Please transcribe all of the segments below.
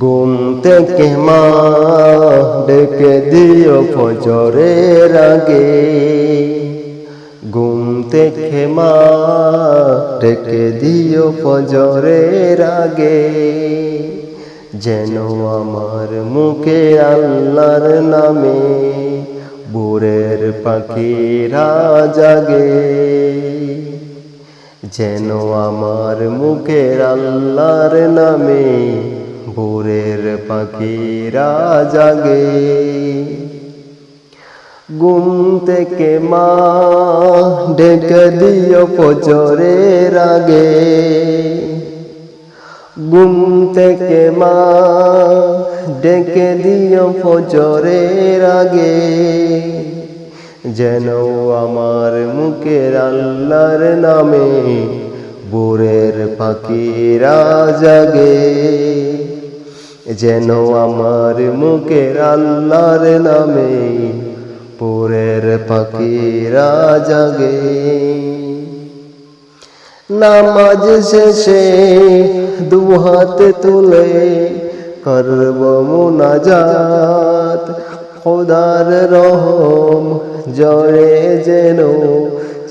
ঘুম থেকে মা ডেকে দিও ফজরের আগে। ঘুম থেকে মা ডেকে দিও ফজরের আগে। যেন আমার মুখে আল্লাহর নামে বুড়ের পাখিরা জাগে। যেন আমার মুখের আল্লাহর নামে ভোরের পাখিরা জাগে। গুম থেকে মা ডেকে দিও ফজরের আগে। গুম থেকে মা ডেকে দিও ফজরের আগে। যেন আমার মুখের আল্লাহর নামে বোরের পাখিরা জাগে। যেন আমার মুখের আল্লাহর নামে পোরের পাখিরা জাগে। নামাজ শেষে দুহাত তুলে করব মুনাজাত। খোদার রহম জরে যেন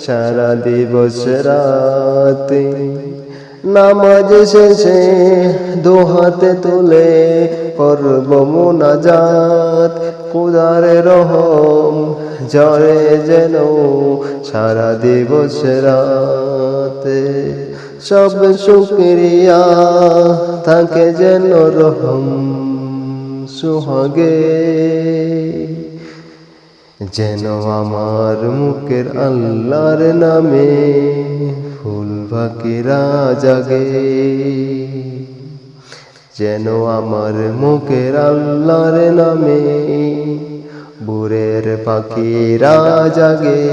সারা দিবস রাতে নামাজ শেষে দুহাতে তুলে করব মুনাজাত। খোদার রহম জরে যেন সারা দিবস রাতে। সব শুক্রিয়া থাকে যেন রহম সুহাগে। যেন আমার মুখের আল্লাহর নামে ফুল বাকিরা জাগে যেন আমার মুখের আল্লাহর নামে বুড়ের পাখিরা জাগে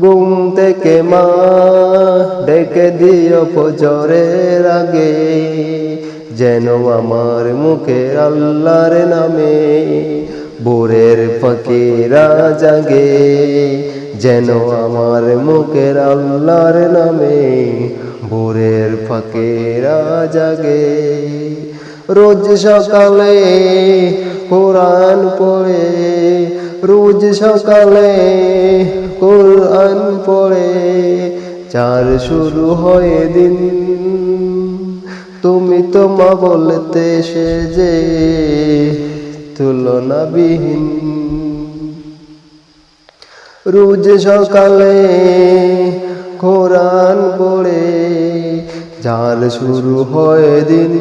ঘুম থেকে মা, ডেকে দিও ফজরের আগে। যেন আমার মুখের আল্লাহর নামে বোরের ফকিরা জাগে যেন আমার মুখের আল্লাহর নামে ভোরের ফকিরা জাগে রোজ সকালে কোরআন পড়ে, রোজ সকালে কোরআন পড়ে চার শুরু হয় দিন। তুমি তো মা বলতে সে যে তুলনাবিহীন। রোজ সকালে কোরআন পড়ে, যার শুরু হয় দিন।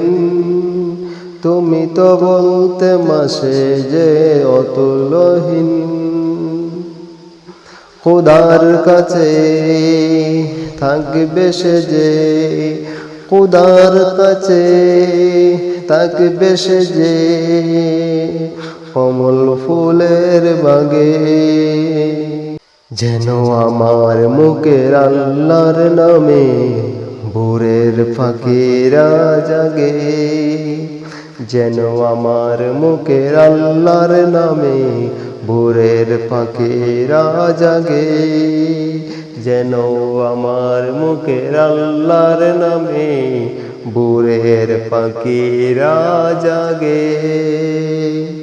তুমি তো বলতে মাসে যে অতুলহীন। খোদার কাছে থাকবে সে যে, খোদার কাছে থাকবে সে যে, কমল ফুলের বাগে। যেন আমার মুখের আল্লাহর নামে ভোরের ফাঁকিরা জাগে। যেন আমার মুখের আল্লাহর নামে ভোরের পাখিরা জাগে। যেন আমার মুখের আল্লাহর নামে ভোরের পাখিরা জাগে।